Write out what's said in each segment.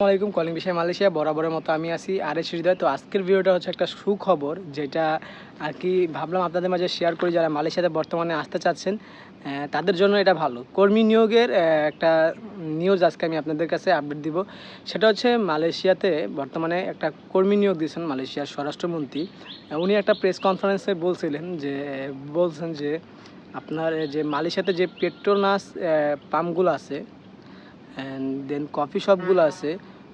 আসসালামাইকুম কলিং বিষয় মালয়েশিয়া বরাবরের মতো আমি আছি আর এস হৃদয় তো আজকের ভিডিওটা হচ্ছে একটা সুখবর যেটা আর কি ভাবলাম আপনাদের মাঝে শেয়ার করি যারা মালয়েশিয়াতে বর্তমানে আসতে চাচ্ছেন তাদের জন্য এটা ভালো। কর্মী নিয়োগের একটা নিউজ আজকে আমি আপনাদের কাছে আপডেট দিব। সেটা হচ্ছে মালয়েশিয়াতে বর্তমানে একটা কর্মী নিয়োগ দিয়েছেন মালয়েশিয়ার স্বরাষ্ট্রমন্ত্রী। উনি একটা প্রেস কনফারেন্সে বলছিলেন যে বলছেন যে আপনার যে মালয়েশিয়াতে যে পেট্রোনাস পাম্পগুলো আছে অ্যান্ড দেন কফি শপগুলো আছে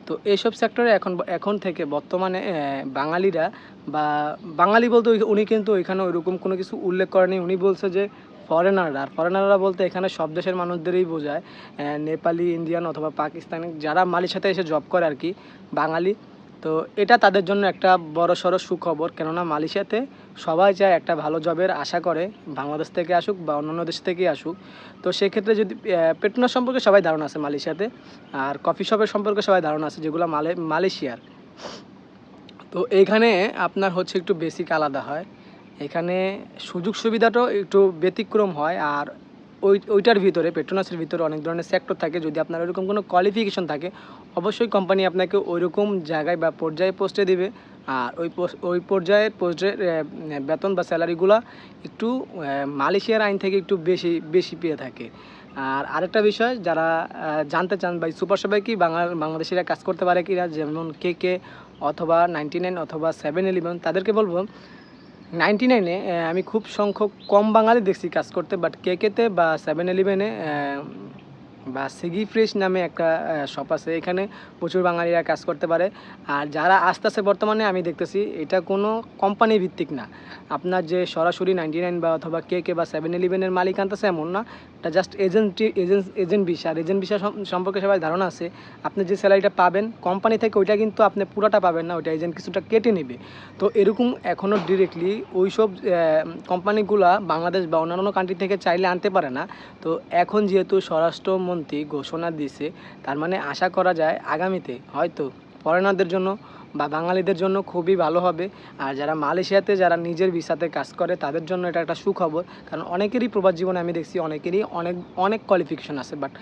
তো এইসব সেক্টরে এখন এখন থেকে বর্তমানে বাঙালিরা বা বাঙালি বলতে উনি কিন্তু ওইখানে ওইরকম কোনো কিছু উল্লেখ করেনি উনি বলছে যে ফরেনাররা আর ফরেনাররা বলতে এখানে সব দেশের মানুষদেরই বোঝায়। নেপালি, ইন্ডিয়ান অথবা পাকিস্তানি, যারা মালির সাথে এসে জব করে আর কি, বাঙালি। তো এটা তাদের জন্য একটা বড় সড়ো সুখবর। কেননা মালয়েশিয়াতে সবাই চায় একটা ভালো জবের আশা করে, বাংলাদেশ থেকে আসুক বা অন্যান্য দেশ থেকে আসুক। তো সেক্ষেত্রে যদি পেট্রোনাস সম্পর্কে সবাই ধারণা আছে মালয়েশিয়াতে, আর কফি শপের সম্পর্কে সবাই ধারণা আছে যেগুলো মালে, মালয়েশিয়ার। তো এইখানে আপনার হচ্ছে একটু বেসিক আলাদা হয়। এখানে সুযোগ সুবিধাটাও একটু ব্যতিক্রম হয়, আর ওই, ওইটার ভিতরে, পেট্রোনাসের ভিতরে অনেক ধরনের সেক্টর থাকে। যদি আপনার ওইরকম কোনো কোয়ালিফিকেশন থাকে, অবশ্যই কোম্পানি আপনাকে ওইরকম জায়গায় বা পর্যায়ে পোস্টে দিবে। আর ওই ওই পর্যায়ের পোস্টের বেতন বা স্যালারিগুলো একটু মালয়েশিয়ার আইন থেকে একটু বেশি বেশি পেয়ে থাকে। আর আরেকটা বিষয়, যারা জানতে চান বা সুপার সবাই কি বাংলার বাংলাদেশিরা কাজ করতে পারে কি না যেমন কে কে অথবা নাইনটি নাইন অথবা সেভেন ইলেভেন তাদেরকে বলব নাইনটি নাইনে আমি খুব সংখ্যক কম বাঙালি দেখছি কাজ করতে বাট কে কেতে বা সেভেন ইলেভেনে বা সিগি ফ্রেশ নামে একটা শপ আছে। এখানে প্রচুর বাঙালিরা কাজ করতে পারে। আর যারা আস্তে আস্তে বর্তমানে আমি দেখতেছি, এটা কোনো কোম্পানি ভিত্তিক না। আপনার যে সরাসরি নাইনটি নাইন বা অথবা কে কে বা সেভেন ইলেভেনের মালিক আনতেছে এমন না এটা জাস্ট এজেন্ট এজেন্ট এজেন্ট বিষয় আর এজেন্ট বিষয় সম্পর্কে সবাই ধারণা আছে। আপনি যে স্যালারিটা পাবেন কোম্পানি থেকে ওইটা কিন্তু আপনি পুরোটা পাবেন না, ওইটা এজেন্ট কিছুটা কেটে নেবে। তো এরকম এখনও ডিরেক্টলি ওই সব কোম্পানিগুলা বাংলাদেশ বা অন্যান্য কান্ট্রি থেকে চাইলে আনতে পারে না। তো এখন যেহেতু স্বরাষ্ট্রমন্ত্রী ঘোষণা দিয়েছে, তার মানে আশা করা যায় আগামীতে হয়তো ফরেনারদের জন্য বা বাঙালিদের জন্য খুবই ভালো হবে। আর যারা মালয়েশিয়াতে, যারা নিজের ভিসাতে কাজ করে, তাদের জন্য এটা একটা সুখবর। কারণ অনেকেরই প্রবাস জীবনে আমি দেখছি অনেকেরই অনেক অনেক কোয়ালিফিকেশন আছে। বাট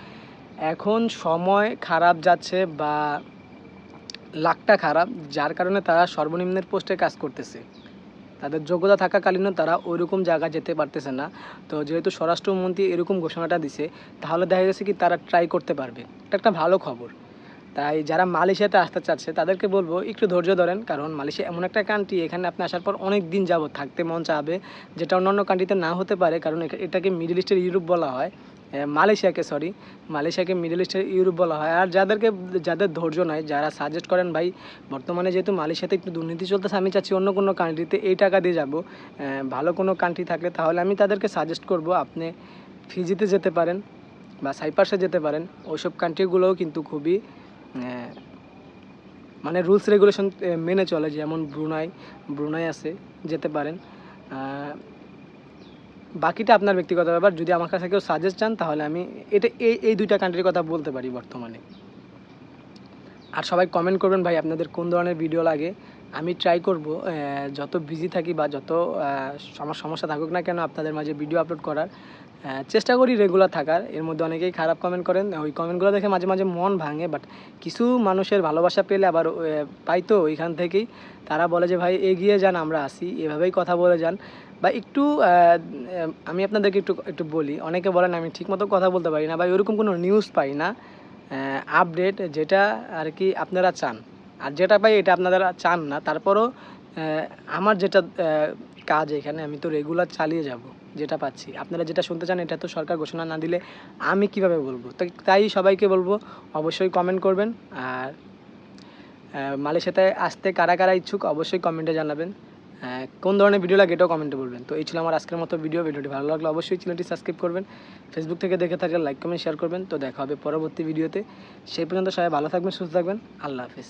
এখন সময় খারাপ যাচ্ছে বা লাখটা খারাপ, যার কারণে তারা সর্বনিম্নের পোস্টে কাজ করতেছে। তাদের যোগ্যতা থাকাকালীনও তারা ওইরকম জায়গা যেতে পারতেছে না। তো যেহেতু স্বরাষ্ট্রমন্ত্রী এরকম ঘোষণাটা দিছে, তাহলে দেখা গেছে কি তারা ট্রাই করতে পারবে। এটা একটা ভালো খবর। তাই যারা মালয়েশিয়াতে আসতে চাচ্ছে, তাদেরকে বলব একটু ধৈর্য ধরেন। কারণ মালয়েশিয়া এমন একটা কান্ট্রি এখানে আপনি আসার পর অনেক দিন যাবত থাকতে মন চাবে, যেটা অন্যান্য কান্ট্রিতে না হতে পারে। কারণ এটাকে মিডল ইস্টের ইউরোপ বলা হয়। মালয়েশিয়াকে সরি মালয়েশিয়াকে মিডল ইস্টের ইউরোপ বলা হয়। আর যাদেরকে, যাদের ধৈর্য নাই, যারা সাজেস্ট করেন, ভাই, বর্তমানে যেহেতু মালয়েশিয়াতে একটু দুর্নীতি চলতেছে, আমি চাচ্ছি অন্য কোনো কান্ট্রিতে এই টাকা দিয়ে যাব। ভালো কোনো কান্ট্রি থাকলে তাহলে আমি তাদেরকে সাজেস্ট করব, আপনি ফিজিতে যেতে পারেন বা সাইপার্সে যেতে পারেন। ওইসব কান্ট্রিগুলোও কিন্তু খুবই মানে রুলস রেগুলেশন মেনে চলে, যেমন ব্রুনাই ব্রুনাই আছে, যেতে পারেন। বাকিটা আপনার ব্যক্তিগত ব্যাপার। যদি আমার কাছে কেউ সাজেস্ট চান, তাহলে আমি এটা, এই এই দুইটা কান্ট্রির কথা বলতে পারি বর্তমানে। আর সবাই কমেন্ট করবেন, ভাই, আপনাদের কোন ধরনের ভিডিও লাগে? আমি ট্রাই করব যত বিজি থাকি বা যত আমার সমস্যা থাকুক না কেন, আপনাদের মাঝে ভিডিও আপলোড করার। চেষ্টা করি রেগুলার থাকার। এর মধ্যে অনেকেই খারাপ কমেন্ট করেন। ওই কমেন্টগুলো দেখে মাঝে মাঝে মন ভাঙে বাট কিছু মানুষের ভালোবাসা পেলে আবার আহ, পাইতো ওইখান থেকেই। তারা বলে যে ভাই এগিয়ে যান আমরা আসি। এভাবেই কথা বলে যান। বা একটু আমি আপনাদেরকে একটু একটু বলি। অনেকে বলেন আমি ঠিকমতো কথা বলতে পারি না। বা ওরকম কোনো নিউজ পাই না। আপডেট যেটা আর কি আপনারা চান। আর যেটা পাই এটা আপনারা চান না। তারপরও আমার যেটা কাজ এখানে আমি তো রেগুলার চালিয়ে যাব। যেটা পাচ্ছি। আপনারা যেটা শুনতে চান, এটা তো সরকার ঘোষণা না দিলে আমি কীভাবে বলব? তাই সবাইকে বলব, অবশ্যই কমেন্ট করবেন। আর মালয়েশিয়াতে আসতে কারা কারা ইচ্ছুক, অবশ্যই কমেন্টে জানাবেন। কোন ধরনের ভিডিও লাগে এটাও কমেন্টে বলবেন। তো এই ছিল আমার আজকের মতো ভিডিও ভিডিওটি ভালো লাগলে অবশ্যই চ্যানেলটি সাবস্ক্রাইব করবেন। ফেসবুক থেকে দেখে থাকলে লাইক কমেন্ট শেয়ার করবেন। তো দেখা হবে পরবর্তী ভিডিওতে সেই পর্যন্ত সবাই ভালো থাকবেন, সুস্থ থাকবেন। আল্লাহ হাফিজ।